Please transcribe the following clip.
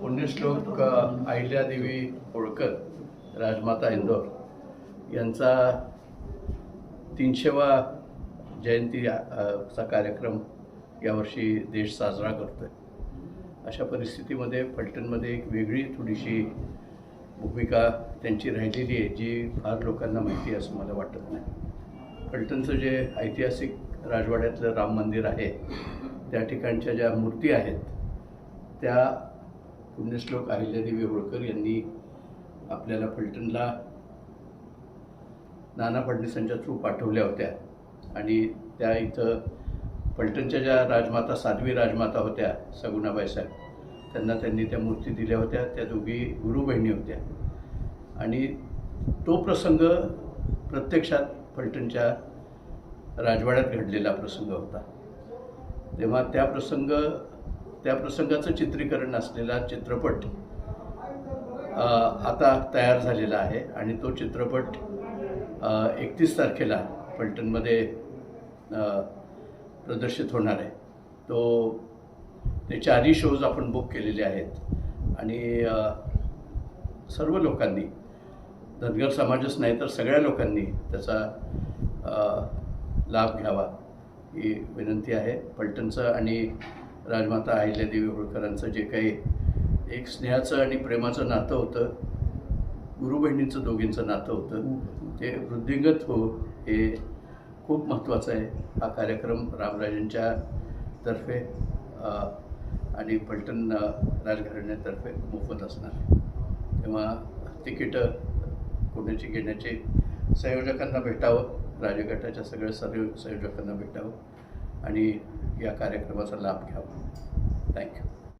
पुण्यश्लोक अहिल्यादेवी होळकर राजमाता इंदोर यांचा तीनशेवा जयंती चा कार्यक्रम यावर्षी देश साजरा करतो आहे अशा परिस्थितीमध्ये फलटणमध्ये एक वेगळी थोडीशी भूमिका त्यांची राहिलेली आहे जी फार लोकांना माहिती आहे असं मला वाटत नाही. फलटणचं जे ऐतिहासिक राजवाड्यातलं राम मंदिर आहे त्या ठिकाणच्या ज्या मूर्ती आहेत त्या पुण्यश्लोक अहिल्यादेवी होळकर यांनी आपल्याला फलटणला नाना फडणवीसांच्या थ्रू पाठवल्या होत्या. आणि त्या इथं फलटणच्या ज्या राजमाता साध्वी राजमाता होत्या सगुणाबाई साहेब त्यांना त्यांनी त्या मूर्ती दिल्या होत्या. त्या दोघी गुरु बहिणी होत्या. आणि तो प्रसंग प्रत्यक्षात फलटणच्या राजवाड्यात घडलेला प्रसंग होता. तेव्हा त्या प्रसंग त्या प्रसंगाचं चित्रीकरण असलेला चित्रपट आता तयार झालेला आहे आणि तो चित्रपट एकतीस तारखेला पलटणमध्ये प्रदर्शित होणार आहे. तो ते चारही शोज आपण बुक केलेले आहेत आणि सर्व लोकांनी धनगर समाजच नाही तर सगळ्या लोकांनी त्याचा लाभ घ्यावा ही विनंती आहे. पलटणचं आणि राजमाता अहिल्यादेवी होळकरांचं जे काही एक स्नेहाचं आणि प्रेमाचं नातं होतं गुरु बहिणींचं दोघींचं नातं होतं ते वृद्धिंगत हो हे खूप महत्त्वाचं आहे. हा कार्यक्रम रामराजांच्या तर्फे आणि पलटण राजघराण्यातर्फे मोफत असणार. आहे तेव्हा तिकीटं कोणाची घेण्याचे संयोजकांना भेटावं राजगटाच्या सगळ्या सर्व संयोजकांना भेटावं. आणि या कार्यक्रमाचा लाभ घ्यावा. थँक्यू